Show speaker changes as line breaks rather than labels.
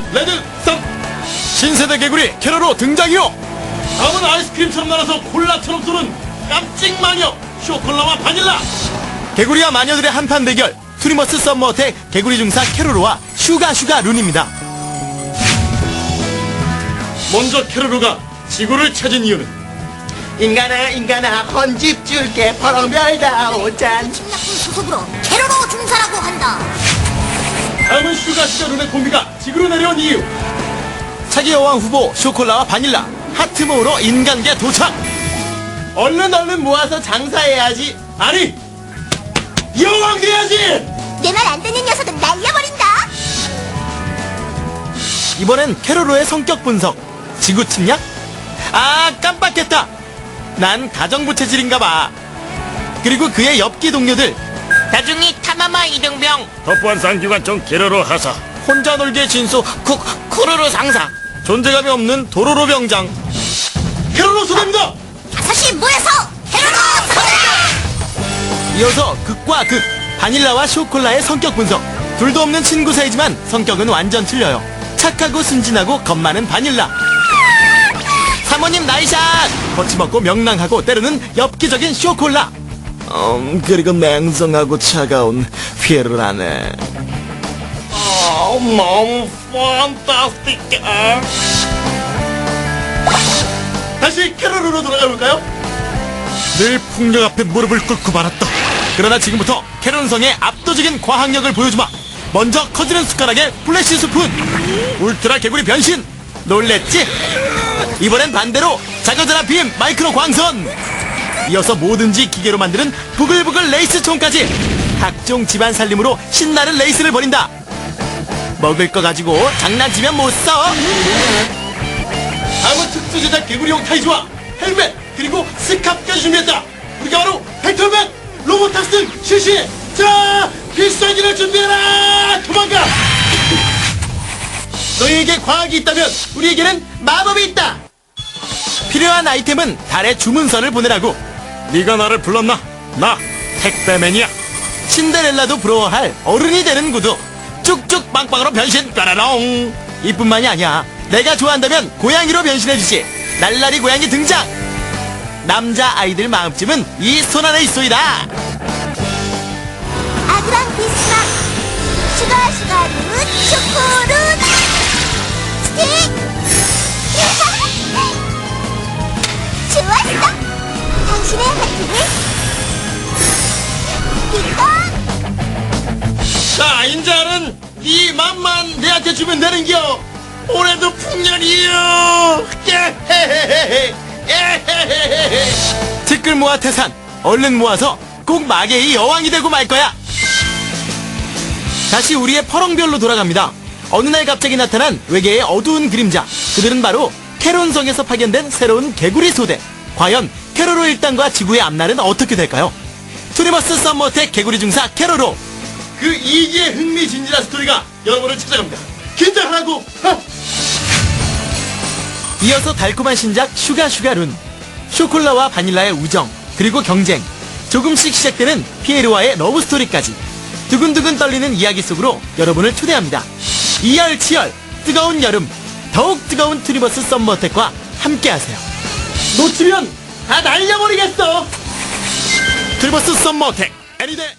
원 레드 썸
신세대 개구리 캐로로 등장이요.
다음은 아이스크림처럼 날아서 콜라처럼 쏘는 깜찍 마녀 쇼콜라와 바닐라
개구리와 마녀들의 한판 대결. 투니머스 썸머어택 개구리 중사 캐로로와 슈가 슈가 룬입니다.
먼저 캐로루가 지구를 찾은 이유는
인간아 인간아 헌집 줄게 퍼렁별다 오짠
나쁜 소속으로 캐로로 중사라고 한다.
다음은 슈가 룬의 콤비가 지구로 내려온 이유
차기 여왕 후보 쇼콜라와 바닐라 하트 모으러 인간계 도착.
얼른 얼른 모아서 장사해야지
아니 여왕 돼야지
내 말 안 듣는 녀석은 날려버린다.
이번엔 캐로로의 성격 분석. 지구 침략? 아 깜빡했다. 난 가정부 체질인가 봐. 그리고 그의 엽기 동료들
나중에 타마마 이등병.
덕부한 쌍기관총 게러로 하사.
혼자 놀기의 진수 쿠,
쿠루루 상사.
존재감이 없는 도로로 병장.
캐로로 소대입니다!
다섯이 모여서! 캐로로 서자.
이어서 극과 극 바닐라와 쇼콜라의 성격 분석. 둘도 없는 친구 사이지만 성격은 완전 틀려요. 착하고 순진하고 겁 많은 바닐라. 사모님 나이샷! 거침없고 명랑하고 때로는 엽기적인 쇼콜라 음, 그리고 맹성하고 차가운 피에르라네
너무 판타스틱해 다시 캐로루로 돌아가 볼까요?
늘 풍력 앞에 무릎을 꿇고 말았다. 그러나 지금부터 캐논성의 압도적인 과학력을 보여주마. 먼저 커지는 숟가락에 플래시 스푼. 울트라 개구리 변신. 놀랬지? 이번엔 반대로 자그드라 빔 마이크로 광선. 이어서 뭐든지 기계로 만드는 부글부글 레이스 총까지. 각종 집안 살림으로 신나는 레이스를 벌인다. 먹을 거 가지고 장난치면 못 써.
다음은 특수 제작 개구리용 타이즈와 헬멧 그리고 스캅까지 준비했다 우리가 바로 벡터맨 로봇 탑승 실시 자 필살기를 준비해라 도망가
너희에게 과학이 있다면 우리에게는 마법이 있다. 필요한 아이템은 달에 주문서를 보내라고.
네가 나를 불렀나? 나 택배맨이야
신데렐라도 부러워할 어른이 되는 구두. 쭉쭉 빵빵으로 변신 까라롱. 이뿐만이 아니야. 내가 좋아한다면 고양이로 변신해주지. 날라리 고양이 등장. 남자 아이들 마음쯤은 이 손 안에 있소이다.
당신의 하트를 이건
자 인자는 네 맘만 내한테 주면 되는겨 올해도 풍년이요 깨헤헤헤헤 에헤헤헤헤
티끌 모아 태산. 얼른 모아서 꼭 마계의 여왕이 되고 말 거야. 다시 우리의 퍼렁별로 돌아갑니다. 어느 날 갑자기 나타난 외계의 어두운 그림자. 그들은 바로 캐론성에서 파견된 새로운 개구리 소대. 과연 캐로로 일당과 지구의 앞날은 어떻게 될까요? 투니버스 썸머텍 개구리 중사 캐로로.
그 이기의 흥미진진한 스토리가 여러분을 찾아갑니다 긴장하고
이어서 달콤한 신작 슈가 슈가룬. 쇼콜라와 바닐라의 우정, 그리고 경쟁. 조금씩 시작되는 피에르와의 러브 스토리까지. 두근두근 떨리는 이야기 속으로 여러분을 초대합니다. 이열치열, 뜨거운 여름, 더욱 뜨거운 투니버스 썸머택과 함께하세요.
놓치면 다 날려버리겠어.
투니버스 썸머택, 애니데